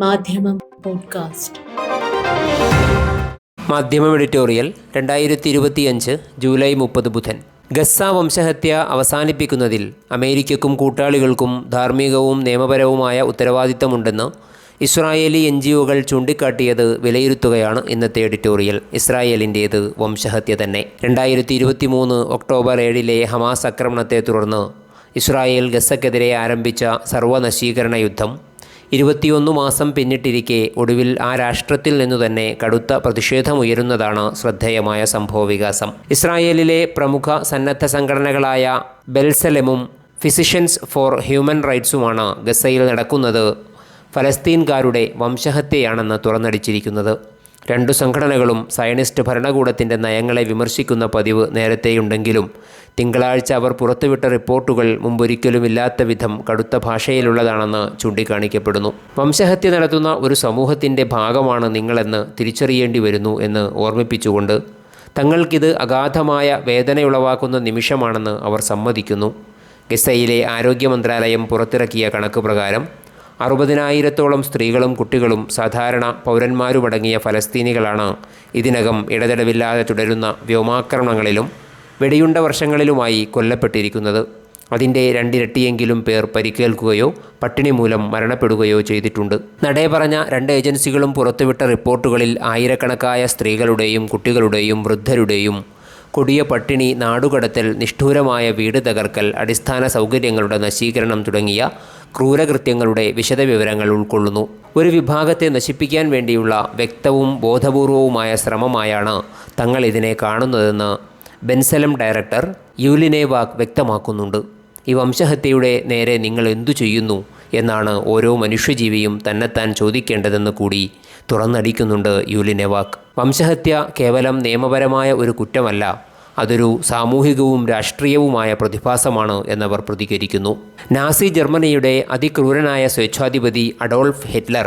മാധ്യമം പോഡ്കാസ്റ്റ്. മാധ്യമം എഡിറ്റോറിയൽ രണ്ടായിരത്തി ഇരുപത്തിയഞ്ച് ജൂലൈ മുപ്പത് ബുധൻ. ഗസ്സ വംശഹത്യ അവസാനിപ്പിക്കുന്നതിൽ അമേരിക്കക്കും കൂട്ടാളികൾക്കും ധാർമ്മികവും നിയമപരവുമായ ഉത്തരവാദിത്തമുണ്ടെന്ന് ഇസ്രായേലി എൻ ജി ഒകൾ ചൂണ്ടിക്കാട്ടിയത് വിലയിരുത്തുകയാണ് ഇന്നത്തെ എഡിറ്റോറിയൽ. ഇസ്രായേലിന്റേത് വംശഹത്യ തന്നെ. രണ്ടായിരത്തി ഇരുപത്തി മൂന്ന് ഒക്ടോബർ ഏഴിലെ ഹമാസ് ആക്രമണത്തെ തുടർന്ന് ഇസ്രായേൽ ഗസ്സക്കെതിരെ ആരംഭിച്ച സർവനശീകരണ യുദ്ധം ഇരുപത്തിയൊന്ന് മാസം പിന്നിട്ടിരിക്കെ ഒടുവിൽ ആ രാഷ്ട്രത്തിൽ നിന്നു തന്നെ കടുത്ത പ്രതിഷേധമുയരുന്നതാണ് ശ്രദ്ധേയമായ സംഭവവികാസം. ഇസ്രായേലിലെ പ്രമുഖ സന്നദ്ധ സംഘടനകളായ ബെൽസലമും ഫിസിഷ്യൻസ് ഫോർ ഹ്യൂമൻ റൈറ്റ്സുമാണ് ഗസയിൽ നടക്കുന്നത്. ഫലസ്തീൻകാരുടെ വംശഹത്യയാണെന്ന് തുറന്നടിച്ചിരിക്കുന്നത്. രണ്ടു സംഘടനകളും സയനിസ്റ്റ് ഭരണകൂടത്തിന്റെ നയങ്ങളെ വിമർശിക്കുന്ന പതിവ് നേരത്തെയുണ്ടെങ്കിലും തിങ്കളാഴ്ച അവർ പുറത്തുവിട്ട റിപ്പോർട്ടുകൾ മുമ്പൊരിക്കലുമില്ലാത്ത വിധം കടുത്ത ഭാഷയിലുള്ളതാണെന്ന് ചൂണ്ടിക്കാണിക്കപ്പെടുന്നു. വംശഹത്യ നടത്തുന്ന ഒരു സമൂഹത്തിന്റെ ഭാഗമാണ് നിങ്ങളെന്ന് തിരിച്ചറിയേണ്ടി വരുന്നു എന്ന് ഓർമ്മിപ്പിച്ചുകൊണ്ട് തങ്ങൾക്കിത് അഗാധമായ വേദനയുളവാക്കുന്ന നിമിഷമാണെന്ന് അവർ സമ്മതിക്കുന്നു. ഗസയിലെ ആരോഗ്യ മന്ത്രാലയം പുറത്തിറക്കിയ കണക്ക് പ്രകാരം അറുപതിനായിരത്തോളം സ്ത്രീകളും കുട്ടികളും സാധാരണ പൗരന്മാരുമടങ്ങിയ ഫലസ്തീനികളാണ്. ഇതിനകം ഇടതടവില്ലാതെ തുടരുന്ന വ്യോമാക്രമണങ്ങളിലും വെടിയുണ്ട വർഷങ്ങളിലുമായി കൊല്ലപ്പെട്ടിരിക്കുന്നത്. അതിന്റെ രണ്ടിരട്ടിയെങ്കിലും പേർ പരിക്കേൽക്കുകയോ പട്ടിണി മൂലം മരണപ്പെടുകയോ ചെയ്തിട്ടുണ്ട്. നടേ പറഞ്ഞ രണ്ട് ഏജൻസികളും പുറത്തുവിട്ട റിപ്പോർട്ടുകളിൽ ആയിരക്കണക്കായ സ്ത്രീകളുടെയും കുട്ടികളുടെയും വൃദ്ധരുടെയും കൊടിയ പട്ടിണി നാടുകടത്തൽ നിഷ്ഠൂരമായ വീട് തകർക്കൽ അടിസ്ഥാന സൗകര്യങ്ങളുടെ നശീകരണം തുടങ്ങിയ ക്രൂരകൃത്യങ്ങളുടെ വിശദവിവരങ്ങൾ ഉൾക്കൊള്ളുന്നു. ഒരു വിഭാഗത്തെ നശിപ്പിക്കാൻ വേണ്ടിയുള്ള വ്യക്തവും ബോധപൂർവവുമായ ശ്രമമായാണ് തങ്ങൾ ഇതിനെ കാണുന്നതെന്ന് ബെൻസലം ഡയറക്ടർ യൂലിനേവാക് വ്യക്തമാക്കുന്നുണ്ട്. ഈ വംശഹത്യയുടെ നേരെ നിങ്ങൾ എന്തു ചെയ്യുന്നു? എന്നാണ് ഓരോ മനുഷ്യജീവിയും തന്നെത്താൻ ചോദിക്കേണ്ടതെന്ന് കൂടി തുറന്നടിക്കുന്നുണ്ട് യൂലിനെവാക്ക് വംശഹത്യ കേവലം നിയമപരമായ ഒരു കുറ്റമല്ല അതൊരു സാമൂഹികവും രാഷ്ട്രീയവുമായ പ്രതിഭാസമാണ് എന്നവർ പ്രതികരിക്കുന്നു. നാസി ജർമ്മനിയുടെ അതിക്രൂരനായ സ്വേച്ഛാധിപതി അഡോൾഫ് ഹിറ്റ്ലർ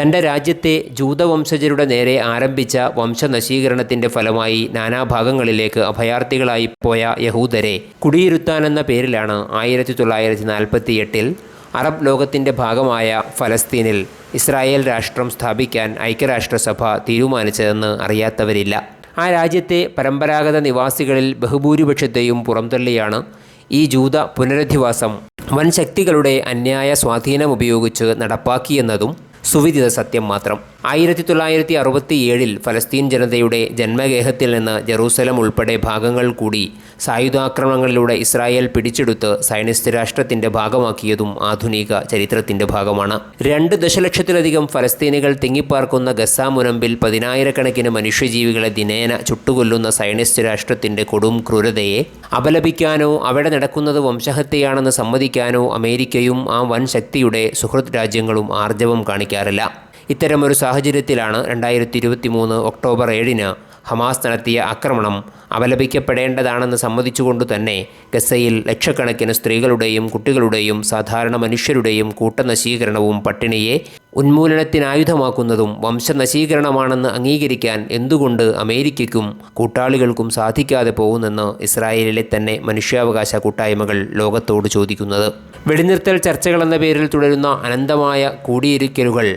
തന്റെ രാജ്യത്തെ ജൂതവംശജരുടെ നേരെ ആരംഭിച്ച വംശനശീകരണത്തിന്റെ ഫലമായി നാനാഭാഗങ്ങളിലേക്ക് അഭയാർത്ഥികളായി പോയ യഹൂദരെ കുടിയിരുത്താനെന്ന പേരിലാണ് ആയിരത്തി തൊള്ളായിരത്തി നാൽപ്പത്തി എട്ടിൽ അറബ് ലോകത്തിന്റെ ഭാഗമായ ഫലസ്തീനിൽ ഇസ്രായേൽ രാഷ്ട്രം സ്ഥാപിക്കാൻ ഐക്യരാഷ്ട്രസഭ തീരുമാനിച്ചതെന്ന് അറിയാത്തവരില്ല. ആ രാജ്യത്തെ പരമ്പരാഗത നിവാസികളിൽ ബഹുഭൂരിപക്ഷത്തെയും പുറംതള്ളിയാണ് ഈ ജൂത പുനരധിവാസം. വൻ ശക്തികളുടെ അന്യായ സ്വാധീനം ഉപയോഗിച്ച് നടപ്പാക്കിയെന്നതും സുവിദിത സത്യം മാത്രം. ആയിരത്തി തൊള്ളായിരത്തി അറുപത്തി ഏഴിൽ ഫലസ്തീൻ ജനതയുടെ ജന്മഗേഹത്തിൽ നിന്ന് ജെറൂസലം ഉൾപ്പെടെ ഭാഗങ്ങൾ കൂടി സായുധാക്രമണങ്ങളിലൂടെ ഇസ്രായേൽ പിടിച്ചെടുത്ത് സയനിസ്റ്റ് രാഷ്ട്രത്തിന്റെ ഭാഗമാക്കിയതും ആധുനിക ചരിത്രത്തിന്റെ ഭാഗമാണ്. രണ്ട് ദശലക്ഷത്തിലധികം ഫലസ്തീനികൾ തിങ്ങിപ്പാർക്കുന്ന ഗസ മുനമ്പിൽ പതിനായിരക്കണക്കിന് മനുഷ്യജീവികളെ ദിനേന ചുട്ടുകൊല്ലുന്ന സയനിസ്റ്റ് രാഷ്ട്രത്തിന്റെ കൊടും ക്രൂരതയെ അപലപിക്കാനോ അവിടെ നടക്കുന്നത് വംശഹത്യയാണെന്ന് സമ്മതിക്കാനോ അമേരിക്കയും ആ വൻ ശക്തിയുടെ സുഹൃത് രാജ്യങ്ങളും ആർജവം കാണിക്കാറില്ല. ഇത്തരമൊരു സാഹചര്യത്തിലാണ് രണ്ടായിരത്തി ഇരുപത്തി മൂന്ന് ഒക്ടോബർ ഏഴിന് ഹമാസ് നടത്തിയ ആക്രമണം അപലപിക്കപ്പെടേണ്ടതാണെന്ന് സമ്മതിച്ചുകൊണ്ട് തന്നെ ഗസയിൽ ലക്ഷക്കണക്കിന് സ്ത്രീകളുടെയും കുട്ടികളുടെയും സാധാരണ മനുഷ്യരുടെയും കൂട്ടനശീകരണവും പട്ടിണിയെ ഉന്മൂലനത്തിനായുധമാക്കുന്നതും വംശനശീകരണമാണെന്ന് അംഗീകരിക്കാൻ എന്തുകൊണ്ട് അമേരിക്കയ്ക്കും കൂട്ടാളികൾക്കും സാധിക്കാതെ പോകുന്നെന്ന് ഇസ്രായേലിലെ തന്നെ മനുഷ്യാവകാശ കൂട്ടായ്മകൾ ലോകത്തോട് ചോദിക്കുന്നത്. വെടിനിർത്തൽ ചർച്ചകളെന്ന പേരിൽ തുടരുന്ന അനന്തമായ കൂടിയിരിക്കലുകൾ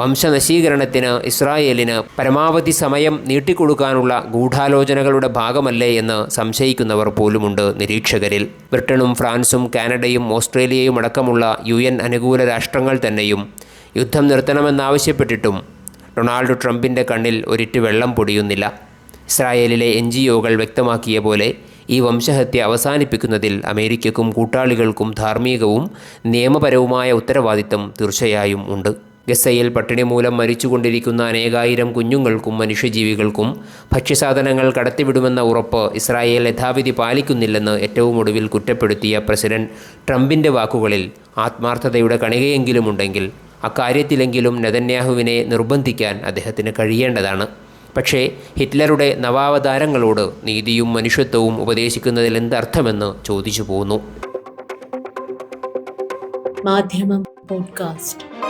വംശനശീകരണത്തിന് ഇസ്രായേലിന് പരമാവധി സമയം നീട്ടിക്കൊടുക്കാനുള്ള ഗൂഢാലോചനകളുടെ ഭാഗമല്ലേ എന്ന് സംശയിക്കുന്നവർ പോലുമുണ്ട് നിരീക്ഷകരിൽ. ബ്രിട്ടനും ഫ്രാൻസും കാനഡയും ഓസ്ട്രേലിയയും അടക്കമുള്ള യു എൻ അനുകൂല രാഷ്ട്രങ്ങൾ തന്നെയും യുദ്ധം നിർത്തണമെന്നാവശ്യപ്പെട്ടിട്ടും ഡൊണാൾഡ് ട്രംപിന്റെ കണ്ണിൽ ഒരിറ്റ് വെള്ളം പൊടിയുന്നില്ല. ഇസ്രായേലിലെ എൻ ജി ഒകൾ വ്യക്തമാക്കിയ പോലെ ഈ വംശഹത്യ അവസാനിപ്പിക്കുന്നതിൽ അമേരിക്കക്കും കൂട്ടാളികൾക്കും ധാർമ്മികവും നിയമപരവുമായ ഉത്തരവാദിത്തം തീർച്ചയായും ഉണ്ട്. ഗസയിൽ പട്ടിണി മൂലം മരിച്ചുകൊണ്ടിരിക്കുന്ന അനേകായിരം കുഞ്ഞുങ്ങൾക്കും മനുഷ്യജീവികൾക്കും ഭക്ഷ്യസാധനങ്ങൾ കടത്തിവിടുമെന്ന ഉറപ്പ് ഇസ്രായേൽ യഥാവിധി പാലിക്കുന്നില്ലെന്ന് ഏറ്റവും ഒടുവിൽ കുറ്റപ്പെടുത്തിയ പ്രസിഡന്റ് ട്രംപിന്റെ വാക്കുകളിൽ ആത്മാർത്ഥതയുടെ കണികയെങ്കിലുമുണ്ടെങ്കിൽ അക്കാര്യത്തിലെങ്കിലും നെതന്യാഹുവിനെ നിർബന്ധിക്കാൻ അദ്ദേഹത്തിന് കഴിയേണ്ടതാണ്. പക്ഷേ ഹിറ്റ്ലറുടെ നവാവതാരങ്ങളോട് നീതിയും മനുഷ്യത്വവും ഉപദേശിക്കുന്നതിൽ എന്തർത്ഥമെന്ന് ചോദിച്ചു പോന്നു. മാധ്യമം പോഡ്കാസ്റ്റ്